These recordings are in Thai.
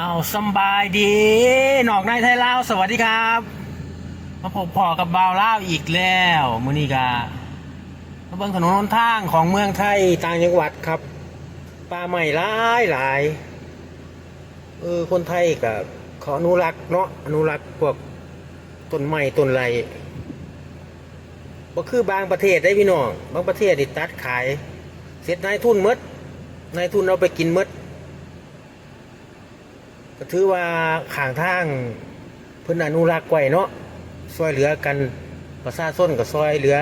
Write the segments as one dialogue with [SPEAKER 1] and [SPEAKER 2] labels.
[SPEAKER 1] เอาสบายดีหนอกในไทยเล่าสวัสดีครับ มาพบพอกับบ่าวลาอีกแล้วมือนี้ก็มาเบิ่งถนนหนทางของเมืองไทยต่างจังหวัดครับป่าใหม่หลายหลายเออคนไทยก็ขออนุรักษ์เนาะอนุรักษ์พวกต้นไม้ต้นไรบ่คือบางประเทศได้พี่น้องบางประเทศนี่ตัดขาย เสร็จนายทุนมดนายทุนเอาไปกินมด ก็ถือว่าข้างทางเพิ่นอนุรักษ์ไว้เนาะซอยเหลือกันประชาชนกับซอยเหลือ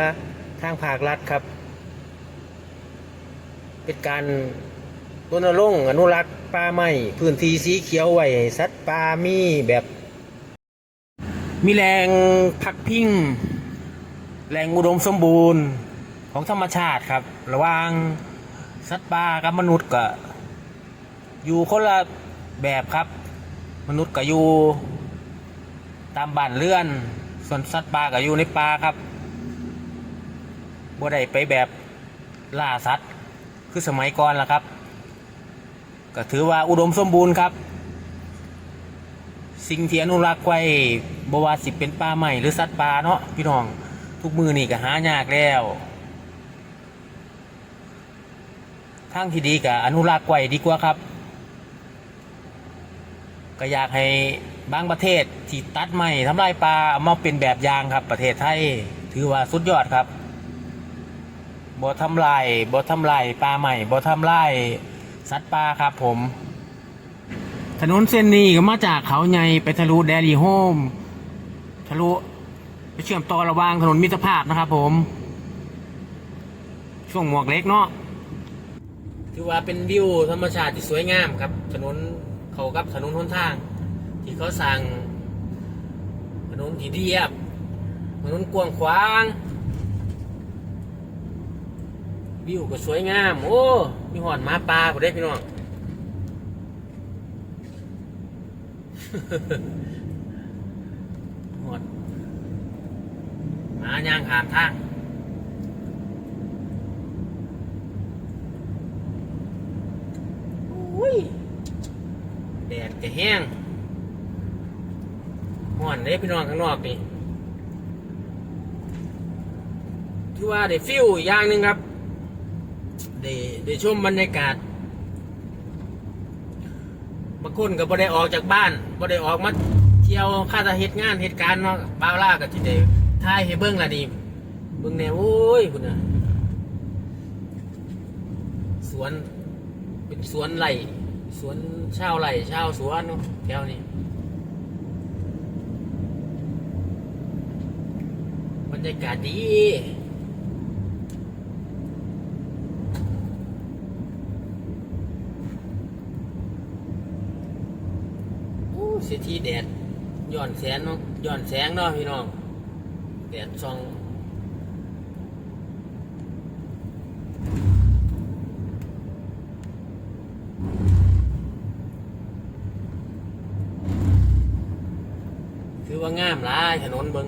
[SPEAKER 1] ทางภาครัฐครับ เป็นการรณรงค์อนุรักษ์ป่าไม้พื้นที่สีเขียวไว้ให้สัตว์ป่ามีแบบ มีแรงพักพิงแรงอุดมสมบูรณ์ของธรรมชาติครับ ระว่างสัตว์ป่ากับมนุษย์ก็อยู่คนละแบบครับ มนุษย์ก็อยู่ตามบ้านเรือน ส่วนสัตว์ป่าก็อยู่ในป่าครับบ่ได้ไปแบบล่าสัตว์คือสมัยก่อนละครับ ก็ถือว่าอุดมสมบูรณ์ครับ สิ่งที่อนุรักษ์ไว้บว่าสิเป็นป่าใหม่หรือสัตว์ป่าเนาะพี่น้องทุกมือนี่ก็หายากแล้วทางที่ดีก็อนุรักษ์ไว้ดีกว่าครับ ก็อยากให้บางประเทศที่ตัดไม้ทำลายป่าเอามาเป็นแบบอย่างครับ ประเทศไทยถือว่าสุดยอดครับบ่ทำลายบ่ทำลายป่าใหม่บ่ทำลายสัตว์ป่าครับผม ถนนเส้นนี้ก็มาจากเขาใหญ่ไปทะลุแดรี่โฮมทะลุไปเชื่อมต่อระหว่างถนนมิตรภาพนะครับผม ช่วงหมวกเล็กเนาะถือว่าเป็นวิวธรรมชาติที่สวยงามครับ ถนน เขากับถนนหนทาง ที่เขาสั่งถนนที่เรียบถนนกว้างขวางวิวก็สวยงาม โอ้ มีหอนมาปลาผมได้พี่น้อง หอนมาย่างหามทาง อุ้ย แดด จะแห้งห่อนเลยพี่น้องข้างนอกนี่ถือว่าได้ฟิลอีกอย่างหนึ่งครับได้ได้ชมบรรยากาศบางคนก็บ่ได้ออกจากบ้านบ่ได้ออกมาเที่ยวค่าตาเหตุงานเหตุการณ์เนาะบ้าวล่าก็ที่ได้ถ่ายให้เบิ่งละนี่เบิ่งแนวโอ้ยคุณน่ะสวนเป็นสวนไร่ สวนชาวไร่ชาวสวนแถวนี้บรรยากาศดีโอ้เสียทีแดดย้อนแสงเนาะย้อนแสงเนาะพี่น้องแดดส่องคือว่างามหลาย ถนนเบิง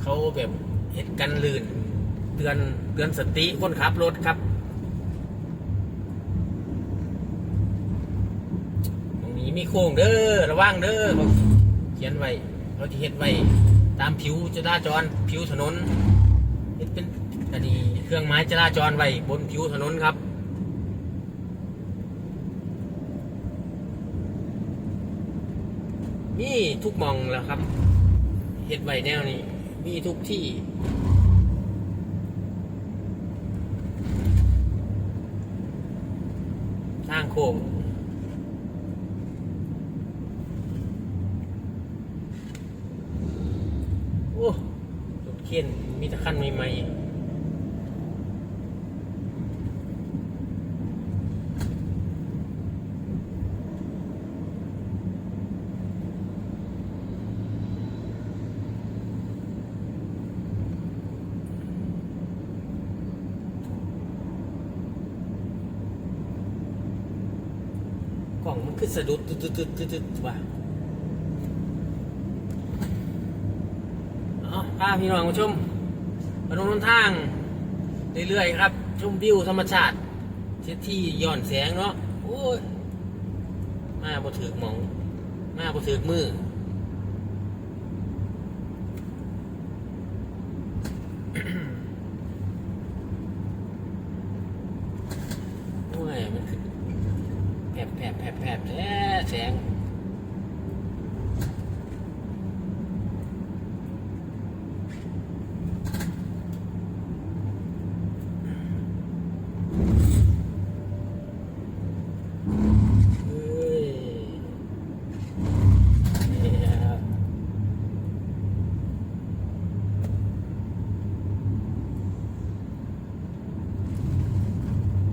[SPEAKER 1] เขาแบบเห็ดกันลื่น เตือนเตือนสติคนขับรถครับตรงนี้มีโค้งเด้อระวังเด้อเขาเขียนไว้เขาที่เฮ็ดไว้ตามผิวจราจรผิวถนนเฮ็ดเป็นอันนี้เครื่องไม้จราจรไว้บนผิวถนนครับ มีทุกมองแล้วครับเห็ดใบแนวนี้ มีทุกที่ทางโค้ง โอ้รถเข็นมีแตะคันใหม่ๆกล่องมัน คือสะดุดตึ๊ดๆๆๆว่ะเอาพาพี่น้องมาชมถนนหนทาง เรื่อยๆครับ ชมวิวธรรมชาติเช็ดที่ย้อนแสงเนาะโอ้ยมาบ่ถือมอง มาบ่ถือมือ โอ้ย มันคือ แผบแผบแผบแผบแแสงเฮ้ยเนี่ย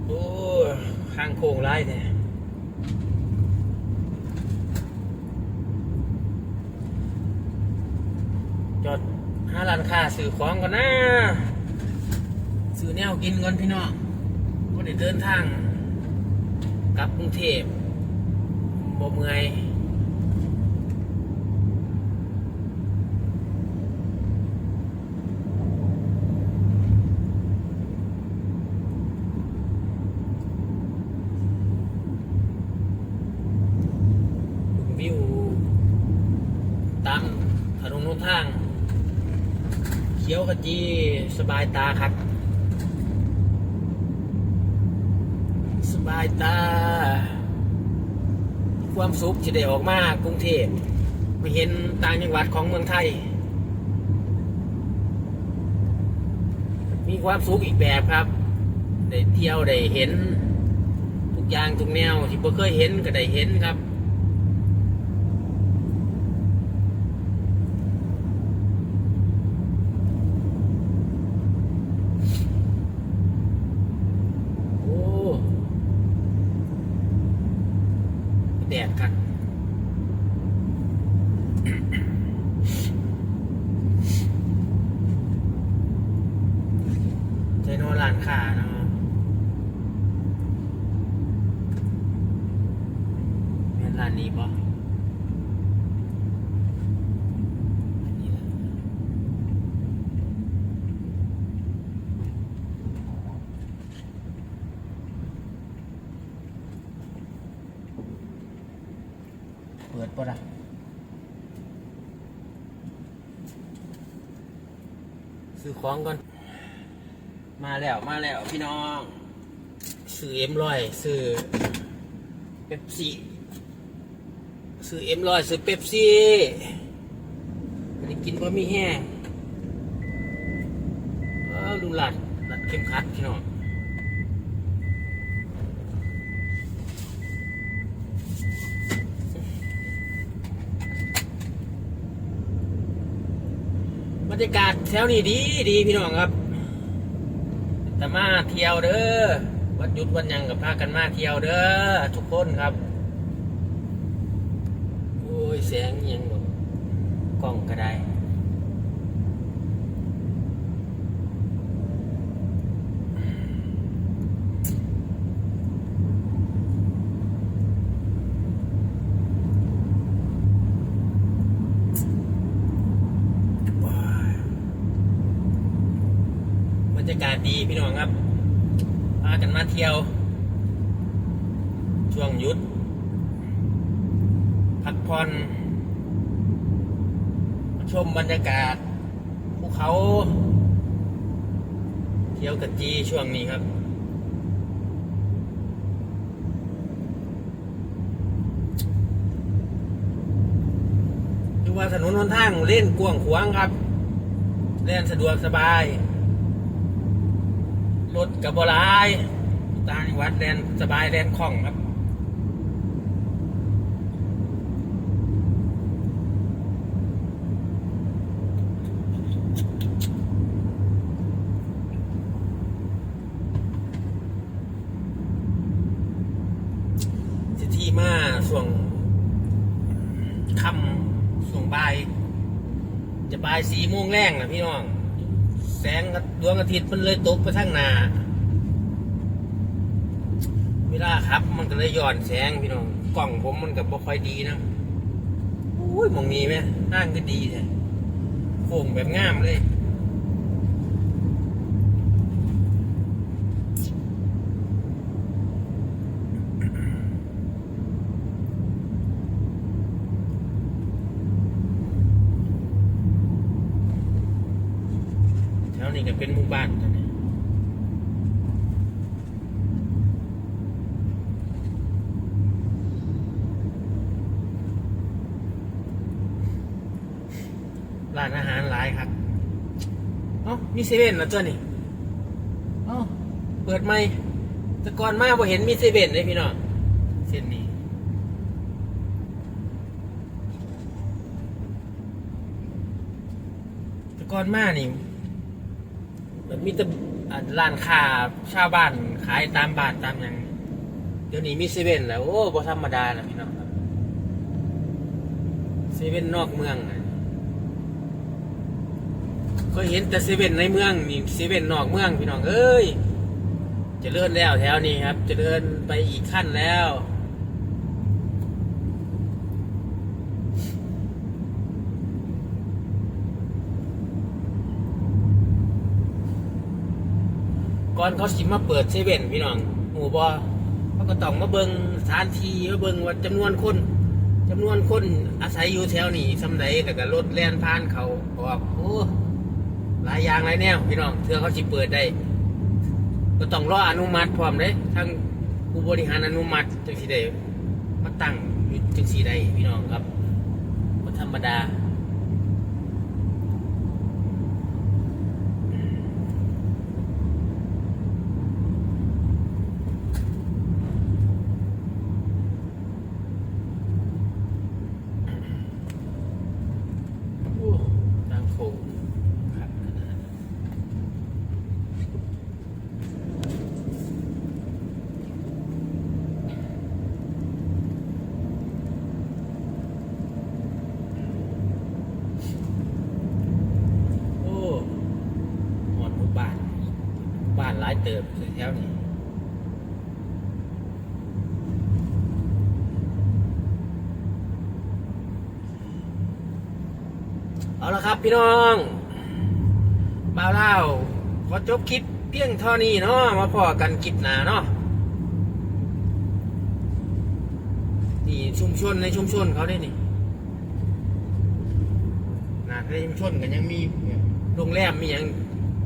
[SPEAKER 1] โอ้ข้างโค้งไล่เนี่ยจอดห้า ร้านค้าซื้อของก่อนนะซื้อแนวกินก่อนพี่น้องก็ได้เดินทาง กลับกรุงเทพบ่เมื่อยวิว ตามถนนหนทาง เขีย วขจีสบายตาครับ สบายตา ความสุขที่ได้ออกมากรุงเทพไปเห็นต่างจังหวัดของเมืองไทย มีความสุขอีกแบบครับ ได้เที่ยวได้เห็น ทุกอย่างทุกแนวที่บ่เคยเห็นก็ได้เห็นครับ โอ้แดดครับ ใจโนร้านค้าเนาะแม่ นี้ปะเปิดปะล่ะซื้อของก่อน มาแล้วมาแล้วพี่น้อง ซื้อเอ็มร้อยซื้อเป๊ปซี่ ซื้อเอ็มรอยซื้อเป๊ปซี่ไม่ได้กินเพราะมีแห้งเออดูหลัดหลัดเข้มขัดพี่น้องบรรยากาศแถวนี้ดีดีพี่น้องครับแต่มาเที่ยวเด้อวันหยุดวันยังกับพากันมาเที่ยวเด้อทุกคนครับ โอ้ยงยังบ่กล้องก็ได้บรรยากาศดีพี่น้องครับพากันมาเที่ยว ช่วงยุดพักผ่อน ชมบรรยากาศภูเขาเที่ยวกันจีช่วงนี้ครับดูว่าถนนหนทางเล่นกว้างขวางครับ เล่นสะดวกสบาย รถกับบลายต่างจังหวัดแลนสบายแลนคล่องครับ สิที่มาส่วงคำส่วงบ่าย จะบ่ายสี่ โมงแรงนะพี่น้อง แสงดวงอาทิตย์มันเลยตกไปทางนาเวลาครับ มันก็เลยย้อนแสงพี่น้องกล่องผมมันกับบ่ค่อยดีนะอุ้ยมองนี้ไหมนั่งก็ดีแท้โค้งแบบงามเลย นี้ก็เป็นหมู่บ้านตัวนี้ร้านอาหารหลายครับ เอ้า มีเซเว่นแล้วตัวนี้เอ้า เปิดไหมแต่ก่อนมาบ่เห็นมีเซเว่นเลยพี่น้องเส้นนี้แต่ก่อนมานี่ มีแต่อ่าร้านค้าชาวบ้านขายตามบ้านตามหยังเดี๋ยวนี้มีเซเว่นแล้ว โอ้บ่ธรรมดาแล้วพี่น้องครับเซเว่นนอกเมืองน่ะเคยเห็นแต่เซเว่นในเมืองนี่เซเว่นนอกเมืองพี่น้องเอ้ยเจะเลื่อนแล้วแถวนี้ครับเจะเลื่อนไปอีกขั้นแล้ว ก่อนเขาสิมาเปิดเซเว่นพี่น้องหมู่บอเขาก็ต้องมาเบิงสถานที่มาเบิงว่าจำนวนคนจำนวนคนอาศัยอยู่แถวนี้สำใดแต่ก็รถแล่นผ่านเขาออกโอ้หลายอย่างหลายแนวพี่น้องเทื่อเขาสิเปิดได้ ก็ต้องรออนุมัติพร้อมเลยทั้งผู้บริหารอนุมัติจังสีได้มาตั้งจังสีได้พี่น้องครับธรรมดา โอ้ทางโค้งครับขนาดโอ้หอดหมู่บ้านหมู่บ้านหลายเติบแถวนี้เอาละครับพี่น้องบ่าวเล่าขอจบคลิปเพียงเท่านี้เนาะมาพอกันคลิปหนาเนาะนี่ชุมชนในชุมชนเขาได้นี่นาในชุมชนกันยังมีโรงแรมมีอย่าง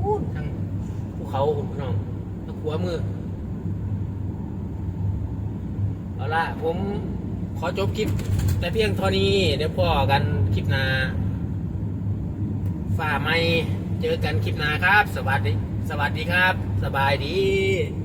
[SPEAKER 1] อู้ง เขาคุณพี่น้องทางขวมือ เอาละผมขอจบคลิป แต่เพียงเท่านี้ เดี๋ยวพอกันคลิปหน้าฝ่าไม่เจอกันคลิปหน้าครับ สวัสดี สวัสดีครับ สบายดี